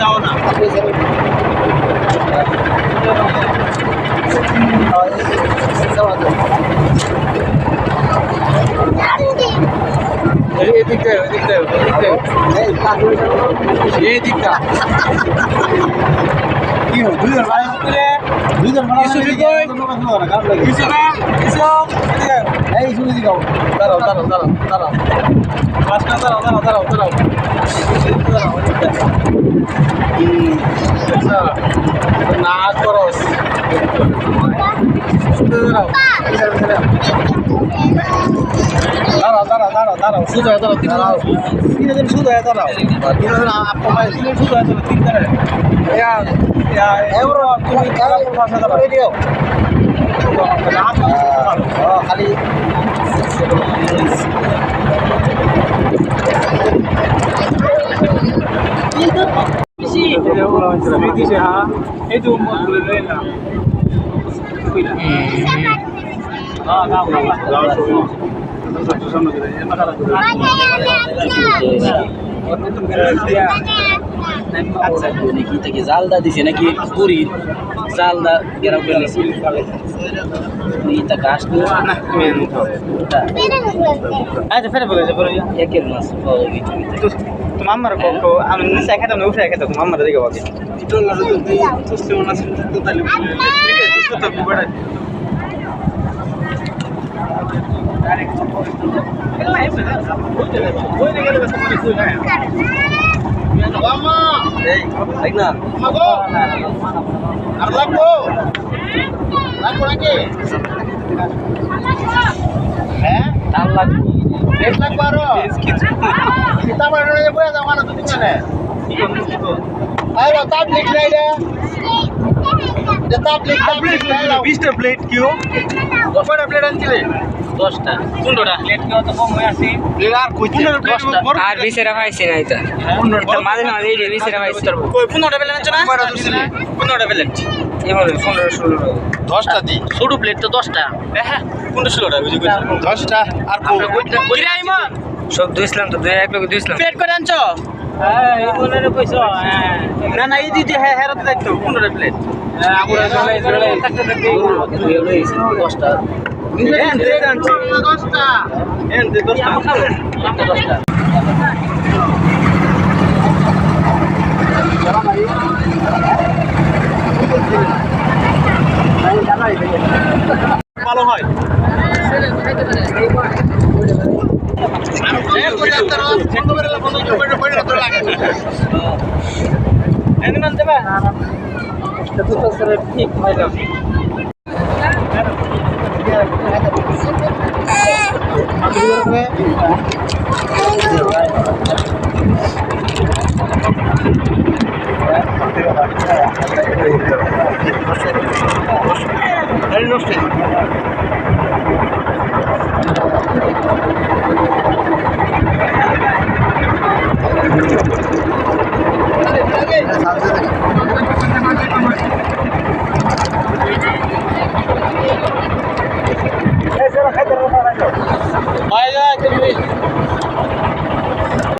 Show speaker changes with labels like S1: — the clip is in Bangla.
S1: যাও না এই দিকটা এই দিকটা এই দিকটা এই দিকটা কি হলো দুইজন ভাই দুইজন ভাই কিছু না কিছু শুনে দিও দাঁড়াও দাঁড়াও দাঁড়াও দাঁড়াও পাঁচটা দাঁড়াও দাঁড়াও দাঁড়াও দাঁড়াও দাঁড়াও আচ্ছা না করস দাঁড়াও দাঁড়াও দাঁড়াও দাঁড়াও দাঁড়াও শুধু দাঁড়াও দাঁড়াও তিন দিন শুধু দাঁড়াও তিন আপনার শুধু দাঁড়াও তিন ইয়া ইয়া তুমি দাঁড়াও باتجاه عدو مدلنا Pakai yang dia.
S2: আচ্ছা নাকি তাকে জালদা দিছে নাকি পুরি জালদা গেরাও করে ইতা ঘাস না?
S1: আচ্ছা ফেরে বলে যে বলে
S2: একের মাছ পাওয়া যাবে জমিতে।
S1: তোমার আমার কো আমি নিচে খেতাম না উঠে খেতাম তোমার আমার দিকে বাকি। Itu lah itu di itu sih mana sih itu tadi itu itu tapi berat Lama,
S2: ঠিক না
S1: Mago, Arlaku, Laku lagi, eh?
S2: তার লাগবে
S1: baru. Kita mana nanya boleh sama mana tuh Bister plate kyo? কয়টা প্লেট আনছিলে?
S2: দশটা।
S1: পনেরোটা। প্লেট কেউ তো কম হয়ে আসে আর কই পনেরো প্লেট
S3: আর বিশেরা পাইছি না এটা মাঝে মাঝে এই বিশেরা পাইছি।
S1: পনেরোটা প্লেট আনছো না? পনেরোটা প্লেট
S3: এবার পনেরো ষোলো।
S1: দশটা দি।
S2: ছোট প্লেট তো দশটা।
S1: হ্যাঁ পনেরো ষোলোটা বুঝি দশটা। আর
S3: সব দুইছিলাম তো দুই এক লোক দুইছিলাম
S1: প্লেট করে আনছো?
S3: হ্যাঁ হ্যাঁ।
S1: না না এই দিদি হ্যাঁ হ্যাঁ দায়িত্ব পনেরোটা প্লেট
S3: দশটা। দশটা।
S2: দশটা।
S1: Animal değil mi? Bu da
S2: sıra
S1: bir hayvan.
S3: Hadi görme.